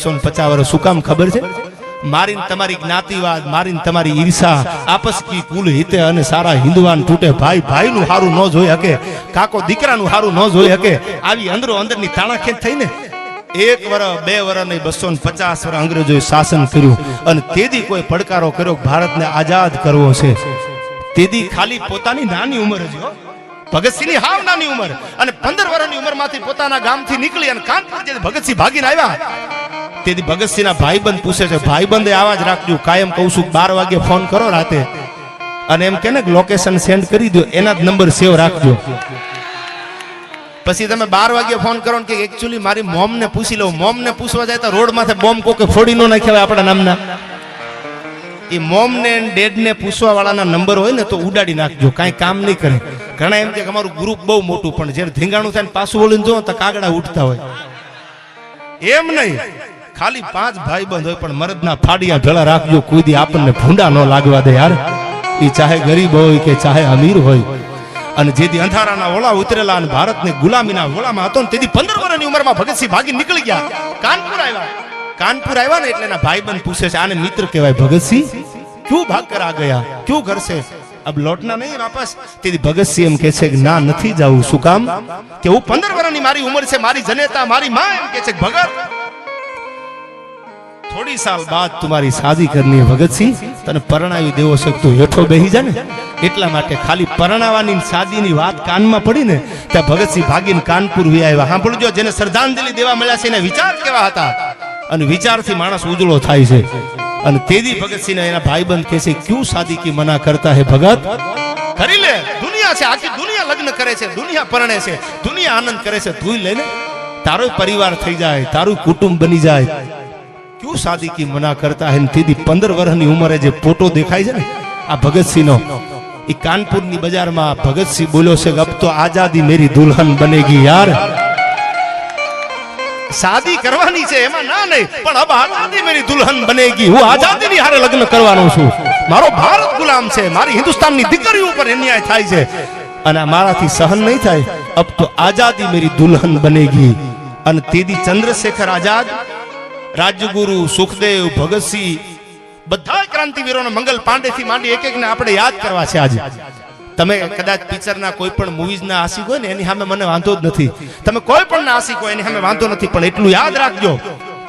બસો ને પચાસ શું કામ ખબર છે? મારીને તમારી જ્ઞાતિવાદ, મારીને તમારી ઈર્ષા, આપસ કુલ હિતે અને સારા હિન્દુવાન તૂટે. ભાઈ, ભાઈનું હારું ન જોઈ શકે કાકો દીકરાનું હારું ન જોઈ શકે આવી અંદરો અંદરની તાણાખેત થઈને એક વર્ષ બે વર્ષ નહીં બસો ને પચાસ વર્ષ અંગ્રેજોએ શાસન કર્યું અને તેથી કોઈ પડકારો કર્યો ભારતને આઝાદ કરવો છે. તેથી ખાલી પોતાની નાની ઉંમર જ. ભગતસિંહની હાવ નાની ઉંમર અને પંદર વર્ષની ઉંમરમાંથી પોતાના ગામથી નીકળી અને કાનપુર ભગતસિંહ ભાગીને આવ્યા. તેથી ભગતસિંહના ભાઈબંધ પૂછે છે, ભાઈબંધે આવા જ રાખજો, કાયમ કહું છું, બાર વાગે ફોન કરો રાતે. અને એમ કે ને લોકેશન સેન્ડ કરી દો એના જ નંબર સેવ રાખજો. પછી તમે બાર વાગે ફોન કરો કે એકચ્યુઅલી મારી મોમ ને પૂછી લઉં મોમ ને પૂછવા જાય તો રોડ માથે બોમ્બ કોકે ફોડી નો નાખ્યા આપણા નામના. એ મોમ ને ડેડ ને પૂછવા વાળાના નંબર હોય ને તો ઉડાડી નાખજો, કાંઈ કામ નહીં કરે. ઘણા એમ કે અમારું ગ્રુપ બહુ મોટું પણ જ્યારે ધીંગાણું થાય પાછું બોલીને જો તો કાગડા ઉઠતા હોય. એમ નહીં. ખાલી પાંચ ભાઈ બંધ હોય પણ મરદના ફાડિયા ઢળા રાખજો. કોઈ દી આપણને ભૂંડા ન લાગવા દે યાર. એ ચાહે ગરીબ હોય કે ચાહે અમીર હોય. અને જેથી અંધારાના ઓળા ઉતરેલા અને ભારતની ગુલામીના ઓળામાં હતો ને તેથી પંદર વર્ષની ઉંમરમાં ભગતસિંહ ભાગી નીકળી ગયા. કાનપુર આવ્યા. કાનપુર આવ્યા ને એટલે એના ભાઈબંધ પૂછે છે, આને મિત્ર કહેવાય ભગતસિંહ? ક્યું ભાગ કર આ ગયા? ક્યું કરશે? અબ લોટના નહીં વાપસ. તેથી ભગતસિંહ એમ કે છે કે, ના, નથી જાવું શું કામ? કે હું પંદર વર્ષની મારી ઉંમર છે, મારી જનેતા, મારી માં. એમ કે છે ભગત થોડી સાલ બાદ તમારી શાદી કરની ભગતસિંહ તને પરણાવી દેવો છે હેઠો બેહી જા ને? એટલા માટે ખાલી પરણાવાની શાદીની વાત કાનમાં પડી ને ત્યાં ભગતસિંહ ભાગીને કાનપુર વી આવ્યા. સાંભળજો, જેને શ્રદ્ધાંજલિ દેવા મળ્યા છે એના વિચાર કેવા હતા? અને વિચારથી માણસ ઉજળો થાય છે. અને તેદી ભગતસિંહ એના ભાઈબંધ કહે છે, ક્યુ શાદી કી મના કરતા હે ભગત? કરી લે. દુનિયા છે, આખી દુનિયા લગ્ન કરે છે, દુનિયા પરણે છે, દુનિયા આનંદ કરે છે. તું લઈને તારો પરિવાર થઈ જાય, તારું કુટુંબ બની જાય. ક્યું શાદી કી મના કરતા હે તેદી પંદર વર્ષની ઉંમરે જે ફોટો દેખાય છે ને આ ભગતસિંહનો એ કાનપુરની બજારમાં ભગતસિંહ બોલ્યો છે કે અબ તો આઝાદી મેરી દુલ્હન બનેગી યાર શાદી કરવાની છે એમાં ના નહીં પણ અબ આઝાદી મેરી દુલ્હન બનેગી હું આઝાદીની હારે લગ્ન કરવાનો છું મારો ભારત ગુલામ છે મારી હિન્દુસ્તાનની દીકરી ઉપર અન્યાય થાય છે અને મારાથી સહન નહીં થાય અબ તો આઝાદી મેરી દુલ્હન બનેગી અને તેદી ચંદ્રશેખર આઝાદ રાજ્યગુરુ સુખદેવ ભગતસિંહ બધા ક્રાંતિવીરોને મંગલ પાંડેથી માંડી એક એકને આપણે યાદ કરવા છે આજે. તમે કદાચ પિક્ચરના કોઈ પણ મૂવીઝના આશિક હોય ને, એની સામે મને વાંધો જ નથી. તમે કોઈ પણ ના આશિક હોય, એની સામે વાંધો નથી, પણ એટલું યાદ રાખજો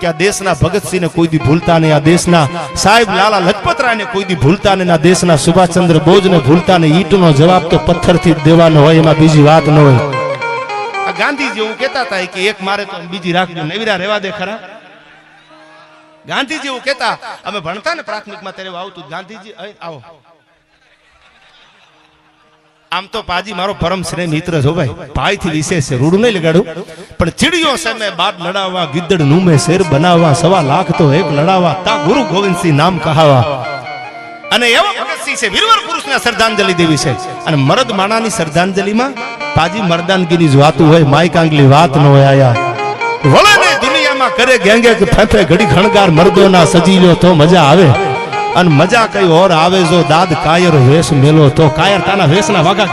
કે આ દેશના ભગતસિંહને કોઈ દી ભૂલતા નહીં, આ દેશના સાહેબ લાલા લજપતરાયને કોઈ દી ભૂલતા નહીં આ દેશના સુભાષચંદ્ર બોઝને ભૂલતા નહીં. ઈંટનો જવાબ તો પથ્થરથી જ દેવાનો હોય, એમાં બીજી વાત ન હોય. આ ગાંધીજી એવું કહેતા હતા કે એક મારે તો બીજી રાખજો, નવીરા રહેવા દે ખરા. ગાંધીજી એવું કહેતા, અમે ભણતા ને પ્રાથમિકમાં ત્યારે આવતું. ગાંધીજી આવો. આમ તો પાજી મારો પરમ શ્રેય મિત્ર છો ભાઈ ભાઈ. થી વિશેષ છે નહીં લગાડું. પણ ચીડિયો સામે બાપ લડાવવા, ગીદડ નુમે શેર બનાવવા, સવા લાખ તો એક લડાવવા, તા ગુરુ ગોવિંદસિંહ નામ કહાવા. અને એવો ભગતસિંહ છે, વીરવર પુરુષને શ્રદ્ધાંજલિ દેવી છે. અને મરદ માણાની શ્રદ્ધાંજલિમાં પાજી મર્દાનગીની જ વાતું હોય માઈક કાંગલી વાત ન આયા. વળે ને દુનિયામાં કરે ગેંગે કે ફેફે ઘડી ઘણગાર મર્દોના સજી લ્યો તો મજા આવે. અને મજા કઈ ઓર આવે જો દાદ કાયર વેશ મેલો તો. કાયર તાના વેશના વાગા